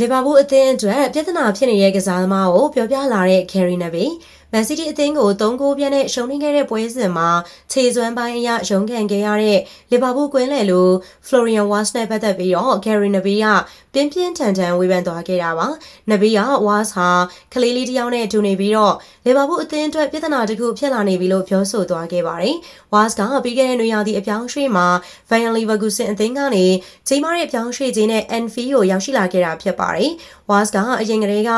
လီဗာပူးအသင်းအတွက်ပြဿနာဖြစ်နေတဲ့ကစားသမားကိုပြောပြလာတဲ့ Gary Neville မန်စီးတီးအသင်းကို3ဂိုးပြတ်နဲ့ရှုံးနိမ့်ခဲ့တဲ့ပွဲစဉ်မှာခြေစွမ်းပိုင်းအရရုန်းကန်ခဲ့ရတဲ့လီဗာပူးကွင်းလယ်လူ Florian Wirtz နဲ့ပတ်သက်ပြီးတော့ Gary Neville ကပြင်းပြင်းထန်ထန်ဝေဖန်သွားခဲ့တာပါ။ Neville က Wirtz ဟာကလေးလေးတစ်ယောက်နဲ့တူနေပြီးတော့လီဗာပူးအသင်းအတွက်ပြဿနာတစ်ခုဖြစ်လာနေပြီလို့ပြောဆိုသွားခဲ့ပါတယ်။ Wirtz ကပြီးခဲ့တဲ့နွေရာသီအပြောင်းရွှေ့မှာ Bayer Leverkusen အသင်းကနေကြီးမားတဲ့အပြောင်းရွှေ့ခြင်းနဲ့ Anfield ကိုရောက်ရှိလာခဲ့တာဖြစ်ပါတယ်။ Wirtz ကအရင်ကတည်းက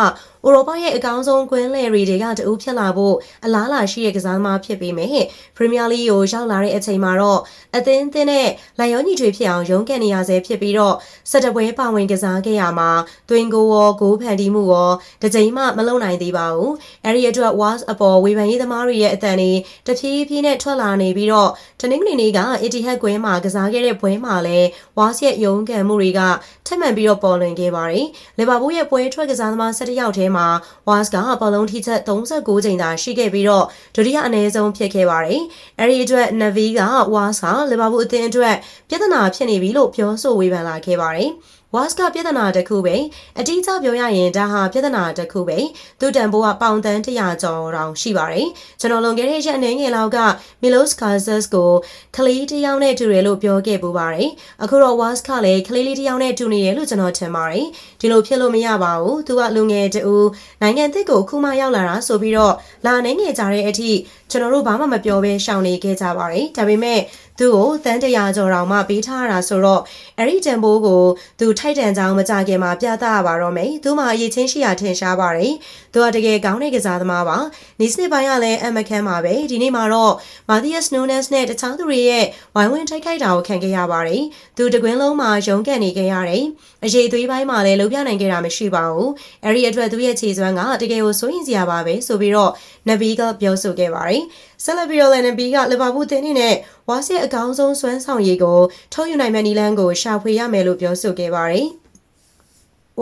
ဥရောပရဲ့အကောင်းဆုံးကွင်းလယ်ရီတွေကတဦးဖြစ်လာဖို့အလားအလာရှိတဲ့ကစားသမားဖြစ်ပေမဲ့ပရီးမီးယားလိကိုရောက်လာတဲ့အချိန်မှာတော့အသင်းအသင်းနဲ့လိုက်ရောညီထွေဖြစ်အောင်ရုန်းကန်နေရဆဲဖြစ်ပြီးတော့စက်တပွဲပါဝင်ကစားခဲ့ရမှာတွင်ကိုရောဂိုးဖန်တီးမှုရောတစ်ကြိမ်မှမလုံနိုင်သေးပါဘူး။အဲဒီအတွက် Was အပေါ်ဝေဖန်ရေးသမားတွေရဲ့အတန်တွေတဖြည်းဖြည်းနဲ့ထွက်လာနေပြီးတော့တနင်္ဂနွေနေ့ကအီတီဟက်ကွင်းမှာကစားခဲ့တဲ့ပွဲမှာလည်း Was ရဲ့ရုန်းကန်မှုတွေကထပ်မံပြီးတော့ပေါ်လွင်ခဲ့ပါတယ်။လီဗာပူးရဲ့ပွဲထွက်ကစားသမား17ယောက်ထဲမှာ Was ကဘောလုံးထိချက်36ချိန်သာရှိခဲ့ပြီးတော့ဒုတိယအနည်းဆုံးဖြစ်ခဲ့ပါတယ်။အဲဒီအတွက် Navi က Was ကလီဗာပူးအသင်းအတွက်ပြဿနာဖြစ်နေပြီလို့ပြောဆိုဝေဖန်လာခဲ့ပါတယ်။ was ကပြဿနာတစ်ခုပဲအတိအကျပြောရရင်ဒါဟာပြဿနာတစ်ခုပဲသူတန်ဖိုးကပေါင်တန်း100ကျော်တောင်ရှိပါတယ်ကျွန်တော်လွန်ခဲ့တဲ့ရက်အနေငယ်လောက်က Milos Kazas ကိုကလေးတစ်ယောက်နဲ့တူတယ်လို့ပြောခဲ့ပူပါတယ်အခုတော့ was ကလည်းကလေးလေးတစ်ယောက်နဲ့တူနေတယ်လို့ကျွန်တော်ထင်ပါတယ်ဒီလိုဖြစ်လို့မရပါဘူးသူကလူငယ်တူနိုင်ငံသစ်ကိုခုမှရောက်လာတာဆိုပြီးတော့လာနေငယ်ကြတဲ့အထိကျွန်တော်တို့ဘာမှမပြောဘဲရှောင်နေခဲ့ကြပါတယ်ဒါပေမဲ့ သူ့ကိုတန်းတရာကျော်တောင်မှပေးထားတာဆိုတော့အဲ့ဒီတန်ဖိုးကိုသူထိုက်တန်ကြောင်းမကြခင်မှာပြသရပါတော့မယ်သူမှအရေးချင်းရှိရာထင်ရှားပါတယ်သူကတကယ်ကောင်းတဲ့ကစားသမားပါနီးစနစ်ပိုင်းကလည်းအမခမ်းပါပဲဒီနေ့မှာတော့မာသီယက်စ်နိုနက်စ်နဲ့တခြားသူတွေရဲ့ဝိုင်းဝန်းထိုက်ခိုက်တာကိုခံခဲ့ရပါတယ်သူတကွင်းလုံးမှာရုန်းကန်နေခဲ့ရတယ်အရေးသွေးပိုင်းမှာလည်းလုံပြနိုင်ခဲ့တာမရှိပါဘူးအဲ့ဒီအတွက်သူရဲ့ခြေစွမ်းကတကယ်ကိုစိုးရင်စရာပါပဲဆိုပြီးတော့နဗီကပြောဆိုခဲ့ပါတယ်ဆက်လက်ပြီးတော့လည်းနဗီကလီဗာပူးတင်းနဲ့ဝါစစ်အကောင်းဆုံးစွမ်းဆောင်ရည်ကိုထုတ်ယူနိုင်မယ့်နီလန်းကိုရှာဖွေရမယ်လို့ပြောဆိုခဲ့ပါတယ်။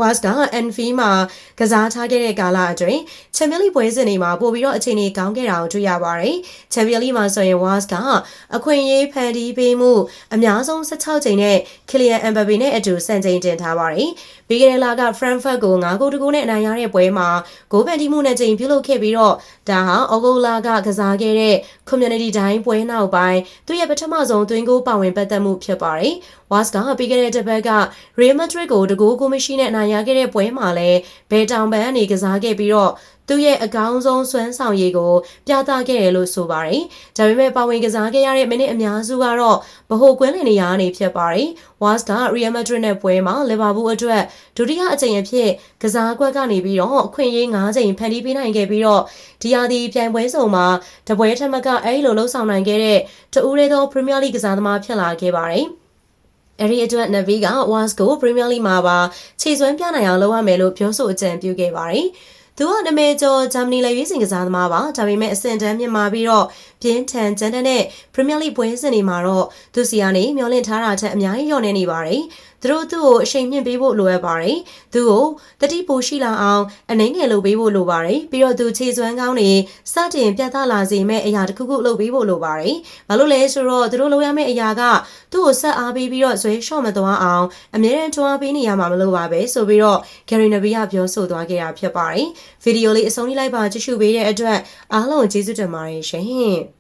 was က NF မှာကစားထားခဲ့တဲ့ကာလအတွင်းချန်ပီယံလိပွဲစဉ်တွေမှာပို့ပြီးတော့အခြေအနေကောင်းခဲ့တာကိုတွေ့ရပါတယ်။ချန်ပီယံလိမှာဆိုရင် was ကအခွင့်အရေးဖန်တီးပေးမှုအများဆုံး16ချိန်နဲ့ Kylian Mbappe နဲ့အတူစံချိန်တင်ထားပါတယ်။ပြီးခဲ့တဲ့လက Frankfurt ကို9ဂိုးတကူနဲ့အနိုင်ရတဲ့ပွဲမှာဂိုးဖန်တီးမှုနဲ့ချိန်ပြုလုပ်ခဲ့ပြီးတော့ဒါဟာဩဂုတ်လကကစားခဲ့တဲ့ Community တိုင်းပွဲနောက်ပိုင်းသူ့ရဲ့ပထမဆုံးသွင်းဂိုးပါဝင်ပတ်သက်မှုဖြစ်ပါတယ်။ was ကပြီးခဲ့တဲ့တစ်ပတ်က Real Madrid ကိုတကူကိုမရှိနဲ့အနိုင်ရခဲ့တဲ့ပွဲမှာလည်းဘယ်တောင်ပန်ကနေကစားခဲ့ပြီးတော့သူ့ရဲ့အကောင်းဆုံးစွမ်းဆောင်ရည်ကိုပြသခဲ့တယ်လို့ဆိုပါတယ်။ဒါပေမဲ့ပါဝင်ကစားခဲ့ရတဲ့မိနစ်အများစုကတော့ဗဟိုကွင်းလင်နေရာကနေဖြစ်ပါတယ်။ Was က Real Madrid နဲ့ပွဲမှာ Liverpool အတွက်ဒုတိယအကြိမ်အဖြစ်ကစားကွက်ကနေပြီးတော့အခွင့်အရေး9ချိန်ဖန်တီးပေးနိုင်ခဲ့ပြီးတော့ဒီယာဒီပြိုင်ပွဲစုံမှာတပွဲထက်မကအဲ့လိုလှုပ်ဆောင်နိုင်ခဲ့တဲ့တဦးလေးသော Premier League ကစားသမားဖြစ်လာခဲ့ပါတယ်။ အဲ့ဒီအတွက် Navi က Was ကို Premier League မှာပါခြေစွမ်းပြနိုင်အောင်လုပ်ရမယ်လို့ပြောဆိုအကြံပြုခဲ့ပါတယ်။သူကနာမည်ကျော်ဂျာမနီလက်ရွေးစင်ကစားသမားပါဒါပေမဲ့အဆင့်တန်းမြင့်မာပြီးတော့ ပြင်းထန်ကြမ်းတမ်းတဲ့ Premier League ပွဲစဉ်တွေမှာတော့သူစီကနေမျောလင့်ထားတာထက်အများကြီးလျော့နေနေပါတယ်သူတို့သူ့ကိုအချိန်မြင့်ပေးဖို့လိုအပ်ပါတယ်သူ့ကိုတတိပိုရှိလာအောင်အနှိမ့်ငယ်လုပ်ပေးဖို့လိုပါတယ်ပြီးတော့သူခြေစွမ်းကောင်းတွေစတင်ပြသလာစေမဲ့အရာတစ်ခုခုလုပ်ပေးဖို့လိုပါတယ်ဘာလို့လဲဆိုတော့သူတို့လုပ်ရမယ့်အရာကသူ့ကိုဆက်အားပေးပြီးတော့ဇွဲလျှော့မသွားအောင်အမြဲတမ်းတွန်းအားပေးနေရမှာမလို့ပါပဲဆိုပြီးတော့ Gary Neville ကပြောဆိုသွားခဲ့တာဖြစ်ပါတယ်ဗီဒီယိုလေးအဆုံးထိလိုက်ပါကြည့်ရှုပေးတဲ့အတွက်အားလုံးကျေးဇူးတင်ပါတယ်ရှင်